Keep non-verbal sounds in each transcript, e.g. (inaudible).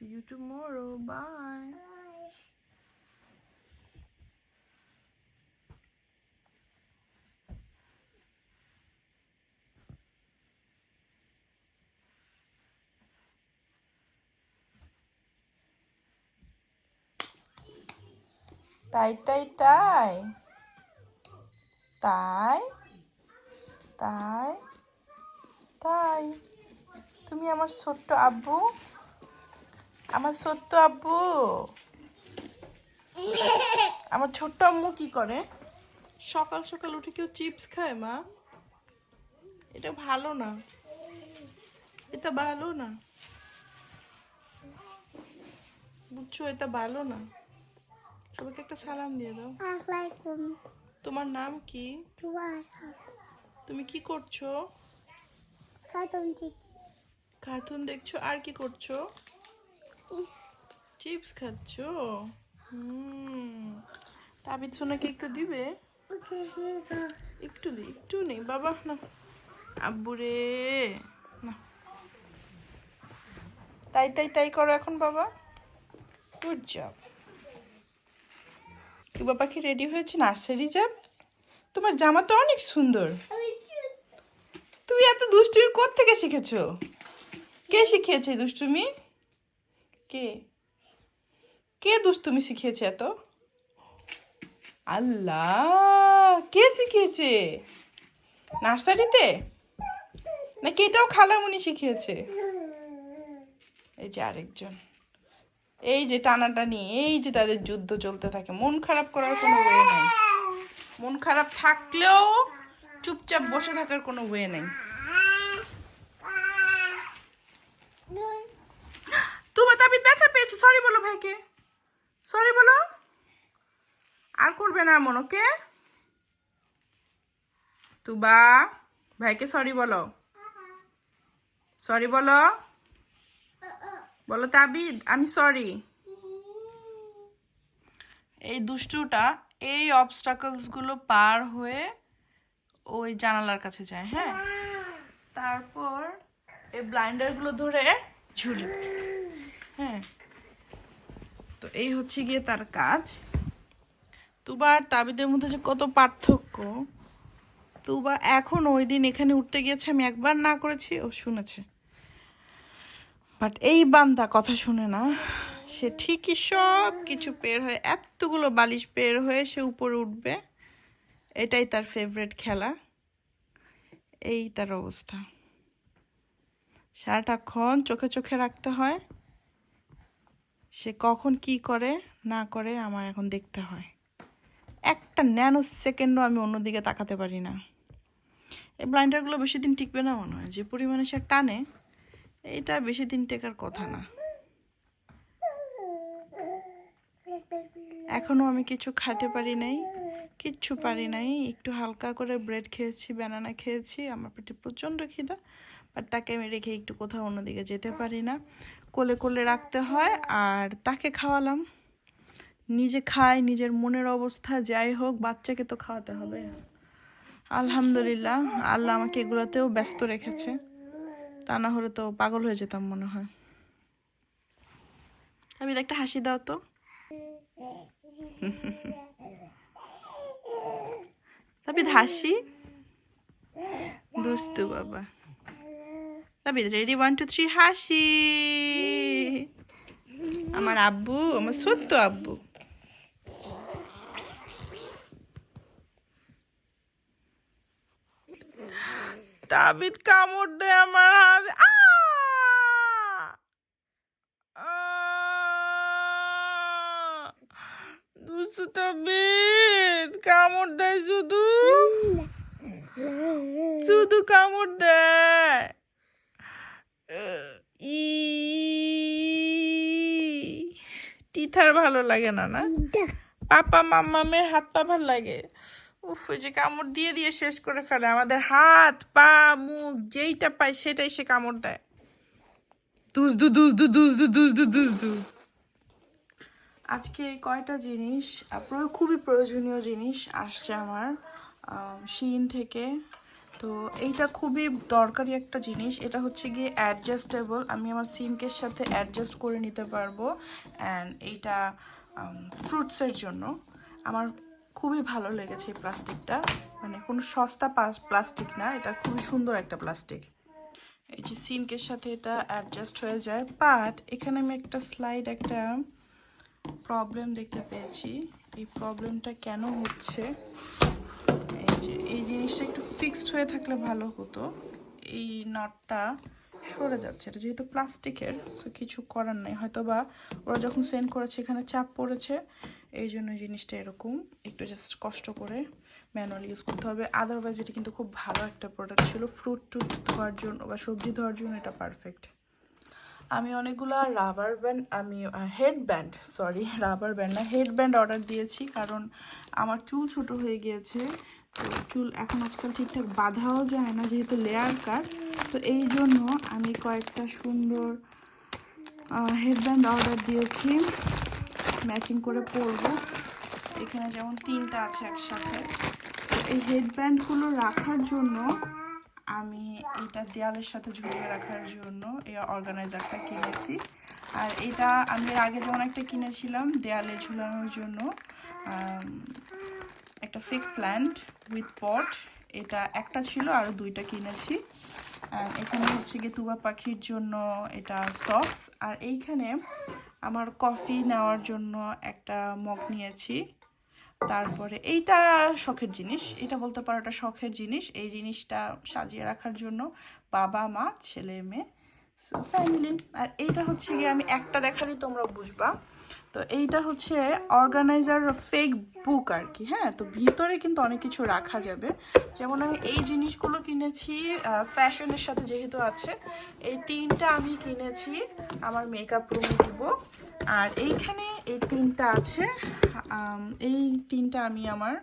See you tomorrow. Bye. তাই তাই তাই তাই তাই তাই তুমি আমার ছোট্ট আব্বু? আমার সত্য আব্বু। (laughs) আমার ছোট্ট আম্মু কি করে? সকাল সকাল উঠে কেউ চিপস খায় মা। এটা ভালো না। এটা ভালো না। বুঝছ এটা ভালো না। সবাইকে একটা সালাম দিয়ে দাও। তোমার নাম কি? তুমি কি করছ? কার্টুন দেখছ? আর কি করছ? চিপস খাচ্ছো? হুম। সোনাকে একটু দিবে? একটু দি, একটু নেই বাবা, না। আব্বু রে। না। তাই তাই তাই করো এখন, বাবা। গুড জব কি বাবা, কি রেডি হয়েছে? নার্সারি যাবে তোমার জামা তো অনেক সুন্দর। তুমি এত দুষ্টুমি থেকে শিখেছো? কে শিখিয়েছে দুষ্টুমি? কে? কে দুষ্টুমি শিখিয়েছে এত? আল্লাহ, কে শিখিয়েছে? নার্সারিতে? নাকি এটাও খালামুনি শিখিয়েছে? এই যে আরেকজন। এই যে টানাটানি, এই যে তাদের যুদ্ধ চলতে থাকে, মন খারাপ করার কোনো ওয়ে নেই। মন খারাপ থাকলেও চুপচাপ বসে থাকার কোনো ওয়ে নেই তুবা তাবিদ ব্যথা পেয়েছে সরি বলো ভাইকে। সরি বলো। আর করবে না এমন ওকে তুবা, ভাইকে সরি বলো। সরি বলো। বলো তাবিদ, আমি সরি এই দুষ্টুটা এই অবস্টাকলসগুলো পার হয়ে ওই জানালার কাছে যায় হ্যাঁ? তারপর এই ব্লাইন্ডারগুলো ধরে ঝুলি হ্যাঁ? তো এই হচ্ছে গিয়ে তার কাজ। তুবা আর তাবিদের মধ্যে যে কত পার্থক্য। তুবা এখন ওই দিন এখানে উঠতে গিয়েছে, আমি একবার না করেছি, ও শুনেছে। বাট এই বান্দা কথা শুনে না, সে ঠিকই সব কিছু পের হয়ে, এতগুলো বালিশ পের হয়ে সে উপরে উঠবে। এটাই তার ফেভারেট খেলা। এই তার অবস্থা। সারাটাক্ষণ চোখে চোখে রাখতে হয়। সে কখন কি করে, না করে আমার এখন দেখতে হয়। একটা ন্যানো সেকেন্ডও আমি অন্যদিকে তাকাতে পারি না। এই ব্লাইন্ডারগুলো বেশি দিন টিকবে না মনে হয়, যে পরিমাণে সে টানে এটা বেশি দিন টেকার কথা না। এখনও আমি কিছু খাইতে পারি নাই, কিচ্ছু পারি নাই। একটু হালকা করে ব্রেড খেয়েছি ব্যানানা খেয়েছি, আমার পেটে প্রচণ্ড খিদা বাট তাকে আমি রেখে একটু কোথাও অন্যদিকে যেতে পারি না। কোলে কোলে রাখতে হয় আর তাকে খাওয়ালাম। নিজে খায়, নিজের মনের অবস্থা যাই হোক, বাচ্চাকে তো খাওয়াতে হবে। আলহামদুলিল্লাহ, আল্লাহ আমাকে এগুলোতেও ব্যস্ত রেখেছে। তা না হলে তো পাগল হয়ে যেতাম মনে হয়। আমি একটা হাসি দাও তো। হাসি? দুস্তু বাবা। Tabid ready one two three হাসি। আমার আব্বু আমার সত্য আব্বু। তাবিদ কামড় দেয় আমার। হাত! আ! তাবিদ কামড় দেয় শুধু। শুধু কামড় দেয়। টিথার ভালো লাগে না না? পাপা মাম্মা মাম্মামের হাত পা ভালো লাগে। উফ, ওই যে কামড় দিয়ে দিয়ে শেষ করে ফেলে। আমাদের হাত, পা, মুখ, যেইটা পায় সেটাই সে কামড় দেয়। দুস, দু দুস দু দুস দু দুস, দু আজকে কয়টা জিনিস? আপনার খুবই প্রয়োজনীয় জিনিস আসছে আমার শিন থেকে। তো এইটা খুবই দরকারি একটা জিনিস। এটা হচ্ছে গিয়ে অ্যাডজাস্টেবল আমি আমার সিঙ্কের সাথে অ্যাডজাস্ট করে নিতে পারব। অ্যান্ড এইটা ফ্রুটসের জন্য। আমার খুবই ভালো লেগেছে এই প্লাস্টিকটা। মানে কোনো সস্তা প্লাস্টিক না। এটা খুবই সুন্দর একটা প্লাস্টিক। এই যে সিঙ্কের সাথে এটা অ্যাডজাস্ট হয়ে যায়। বাট এখানে আমি একটা স্লাইড একটা প্রবলেম দেখতে পেয়েছি। এই প্রবলেমটা কেন হচ্ছে? এই যে, এই জিনিসটা একটু ফিক্সড হয়ে থাকলে ভালো হতো। এই নটটা সরে যাচ্ছে, এটা যেহেতু প্লাস্টিকের সো কিছু করার নেই। হয়তো বা ওরা যখন সেন্ড করেছে, এখানে চাপ পড়েছে, এই জন্য জিনিসটা এরকম একটু জাস্ট কষ্ট করে ম্যানুয়াল ইউজ করতে হবে। আদারওয়াইজ এটা কিন্তু খুব ভালো একটা প্রোডাক্ট ছিল। ফ্রুট টুট ধোয়ার জন্য বা সবজি ধোয়ার জন্য এটা পারফেক্ট আমি অনেকগুলো রাবার ব্যান্ড আমি head band sorry rubber band না হেড ব্যান্ড অর্ডার দিয়েছি। কারণ আমার চুল ছোট হয়ে গিয়েছে, তো চুল এখন আজকাল ঠিকঠাক বাঁধাও যায় না, যেহেতু লেয়ার কাট তো এই জন্য আমি কয়েকটা সুন্দর হেডব্যান্ড অর্ডার দিয়েছি। ম্যাচিং করে পরবো। এখানে যেমন তিনটা আছে একসাথে। এই হেডব্যান্ডগুলো রাখার জন্য আমি এটা দেয়ালের সাথে ঝুলিয়ে রাখার জন্য এই অর্গানাইজারটা কিনেছি। আর এটা আমি আগে যেমন একটা কিনেছিলাম, দেয়ালে ঝুলানোর জন্য একটা ফিক প্ল্যান্ট উইথ পট এটা একটা ছিল আর দুইটা কিনেছি। এখানে হচ্ছে গিয়ে তুবা পাখির জন্য এটা সক্স আর এইখানে আমার কফি নেওয়ার জন্য একটা মগ নিয়েছি। তারপরে এইটা শখের জিনিস। এটা বলতে পারো এটা শখের জিনিস। এই জিনিসটা সাজিয়ে রাখার জন্য বাবা, মা, ছেলে, মেয়ে সো ফ্যামিলি আর এইটা হচ্ছে গিয়ে আমি একটা দেখালেই তোমরা বুঝবা। তো এইটা হচ্ছে অর্গানাইজার ফেক বুক আর কি হ্যাঁ? তো ভিতরে কিন্তু অনেক কিছু রাখা যাবে। যেমন আমি এই জিনিসগুলো কিনেছি ফ্যাশনের সাথে যেহেতু আছে, এই তিনটা আমি কিনেছি, আমার মেকআপ রুমে দিব। আর এইখানে এই তিনটা আছে এই তিনটা আমি আমার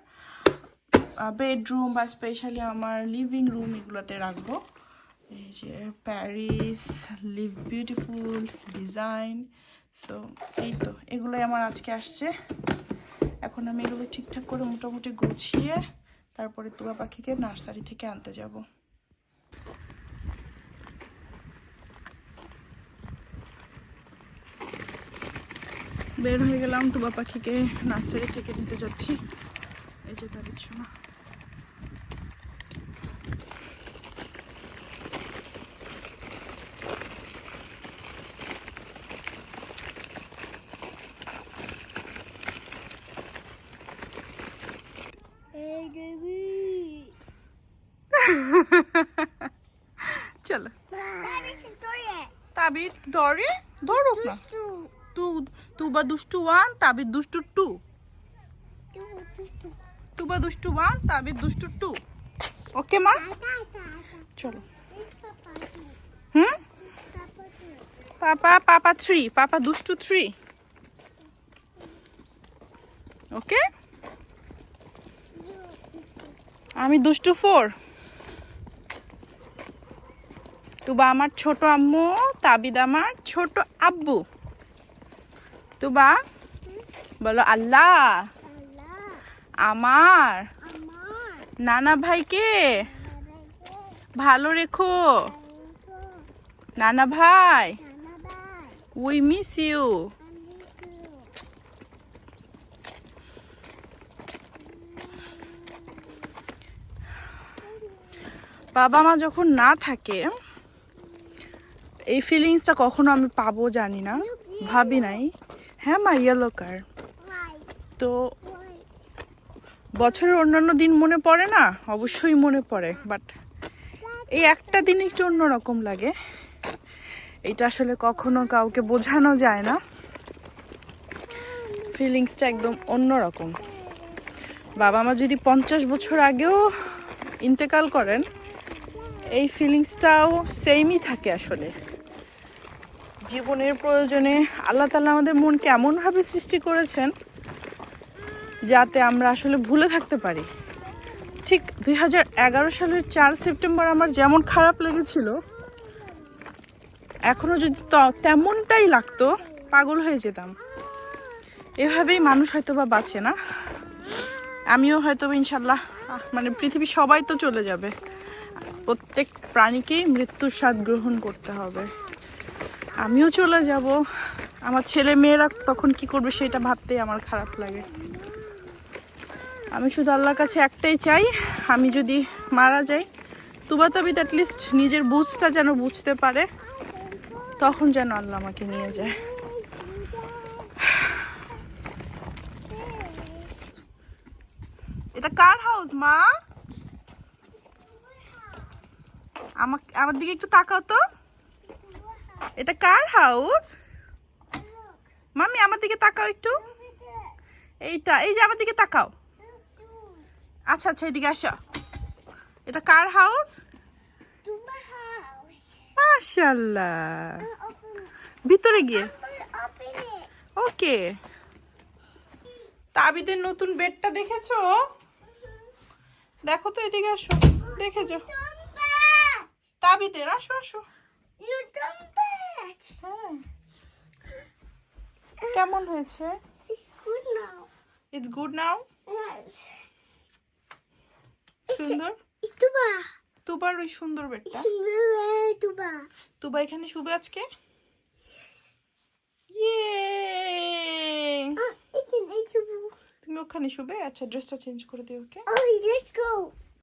বেডরুম বা স্পেশালি আমার লিভিং রুম এগুলোতে রাখব। এই যে Paris leave beautiful design so এই তো, এগুলোই আমার আজকে আসছে। এখন আমি এগুলো ঠিকঠাক করে মোটামুটি গুছিয়ে তারপরে তুয়া পাখিকে নার্সারি থেকে আনতে যাব। বের হয়ে গেলাম তুবা পাখিকে নার্সারি থেকে নিতে যাচ্ছি। এই যে দাঁড়িয়েছ না এই দেবী চলো। তাবিদ ধরে। ধরুক না। টু তু তুবা দুষ্টু ওয়ান তাবিদ দুষ্টু টু। টু তুবা দুষ্টু ওয়ান তাবিদ দুষ্টু টু। ওকে মা? চলো। হুম? পাপা পাপা থ্রি পাপা দুষ্টু থ্রি। ওকে? আমি দুষ্টু ফোর। তুবা আমার ছোট আম্মু তাবিদ আমার ছোট আব্বু। তুবা বলো আল্লাহ। আমার। নানা ভাইকে। ভালো রেখো। নানা ভাই। উই মিস ইউ বাবা মা যখন না থাকে এই ফিলিংসটা কখনো আমি পাবো জানি না। ভাবি নাই। হ্যাঁ মা ইয়েলো কার তো বছরের অন্যান্য দিন মনে পড়ে না? অবশ্যই মনে পড়ে বাট এই একটা দিন একটু অন্যরকম লাগে। এটা আসলে কখনো কাউকে বোঝানো যায় না। ফিলিংসটা একদম অন্যরকম। বাবা মা যদি পঞ্চাশ বছর আগেও ইন্তেকাল করেন এই ফিলিংসটাও সেমই থাকে আসলে। জীবনের প্রয়োজনে আল্লাহ তালা আমাদের মনকে এমনভাবে সৃষ্টি করেছেন যাতে আমরা আসলে ভুলে থাকতে পারি। ঠিক দু হাজার এগারো সালের চার সেপ্টেম্বর আমার যেমন খারাপ লেগেছিল, এখনও যদি তেমনটাই লাগতো, পাগল হয়ে যেতাম। এভাবেই মানুষ হয়তো বা বাঁচে না। আমিও হয়তো ইনশাল্লাহ মানে পৃথিবীর সবাই তো চলে যাবে। প্রত্যেক প্রাণীকেই মৃত্যুর স্বাদ গ্রহণ করতে হবে। আমিও চলে যাব। আমার ছেলে মেয়েরা তখন কি করবে সেটা ভাবতেই আমার খারাপ লাগে। আমি শুধু আল্লাহর কাছে একটাই চাই, আমি যদি মারা যাই তুবা তাবিদ অ্যাটলিস্ট নিজের বুঝটা যেন বুঝতে পারে, তখন যেন আল্লাহ আমাকে নিয়ে যায়। এটা কার হাউস মা? আমার দিকে একটু তাকাও তো। এটা কার হাউস মামি আমার দিকে তাকাও একটু। এইটা, এই যে আমার দিকে তাকাও। আচ্ছা আচ্ছা এদিকে আসো। এটা কার হাউস মাশাল্লাহ ভিতরে গিয়ে। ওকে। তাবিদের নতুন বেডটা দেখেছ? দেখো তো এদিকে আসো। দেখে তাবিদের, আসো আসো। You হ্যাঁ কেমন হয়েছে. ইটস গুড নাও সুন্দর? Tuba. তুবার ওই সুন্দর বেডটা? It's very তুবা এখানে শুবে আজকে? Tuba. তুমি ওখানে শুবে? আচ্ছা ড্রেসটা চেঞ্জ করে দিও ওকে let's go.